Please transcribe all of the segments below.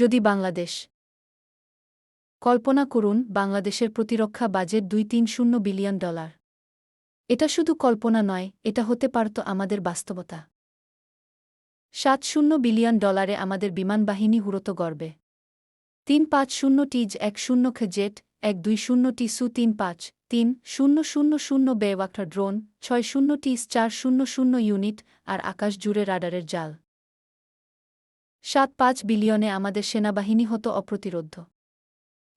যদি বাংলাদেশ। কল্পনা করুন, বাংলাদেশের প্রতিরক্ষা বাজেট দুই তিন শূন্য বিলিয়ন ডলার। এটা শুধু কল্পনা নয়, এটা হতে পারত আমাদের বাস্তবতা। সাত শূন্য বিলিয়ন ডলারে আমাদের বিমানবাহিনী হুরত গর্বে তিন পাঁচ শূন্য টিজ, এক শূন্য খে জেট এক দুই শূন্য টি সু তিন পাঁচ, তিন শূন্য শূন্য শূন্য বেওয়াক্টা ড্রোন, ছয় শূন্য টিস, চার শূন্য শূন্য ইউনিট, আর আকাশ জুড়ে রাডারের জাল। সাত পাঁচ বিলিয়নে আমাদের সেনাবাহিনী হতো অপ্রতিরোধ্য।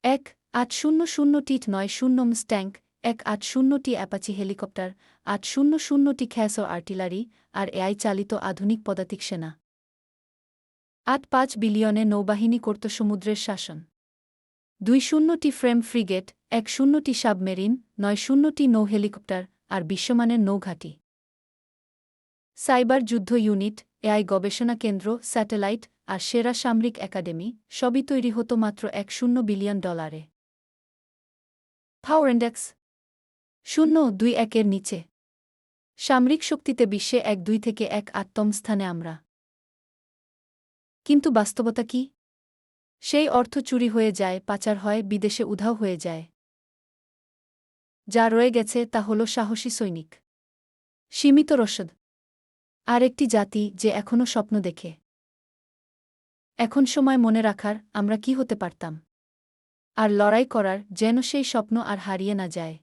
এক আট শূন্য শূন্য টিট নয় শূন্য ট্যাঙ্ক, এক আট শূন্যটি অ্যাপাচি হেলিকপ্টার, আট শূন্য শূন্যটি খ্যাস ও আর্টিলারি আর এআই চালিত আধুনিক পদাতিক সেনা। আট পাঁচ বিলিয়নে নৌবাহিনী করত সমুদ্রের শাসন। দুই শূন্যটি ফ্রেম ফ্রিগেট, এক শূন্যটি সাবমেরিন, নয় শূন্যটি নৌ হেলিকপ্টার আর বিশ্বমানের নৌঘাটি। সাইবার যুদ্ধ ইউনিট এআই গবেষণা কেন্দ্র, স্যাটেলাইট আর সেরা সামরিক একাডেমি সবই তৈরি হতো মাত্র এক শূন্য বিলিয়ন ডলারে। পাওয়ার ইন্ডেক্স শূন্য দুই একের নিচে। সামরিক শক্তিতে বিশ্বে এক দুই থেকে এক আত্মম স্থানে আমরা। কিন্তু বাস্তবতা কি? সেই অর্থ চুরি হয়ে যায়, পাচার হয়, বিদেশে উধাও হয়ে যায়। যা রয়ে গেছে তা হল সাহসী সৈনিক। সীমিত রসদ। আর একটি জাতি যে এখনও স্বপ্ন দেখে। এখন সময় মনে রাখার আমরা কি হতে পারতাম? আর লড়াই করার যেন সেই স্বপ্ন আর হারিয়ে না যায়।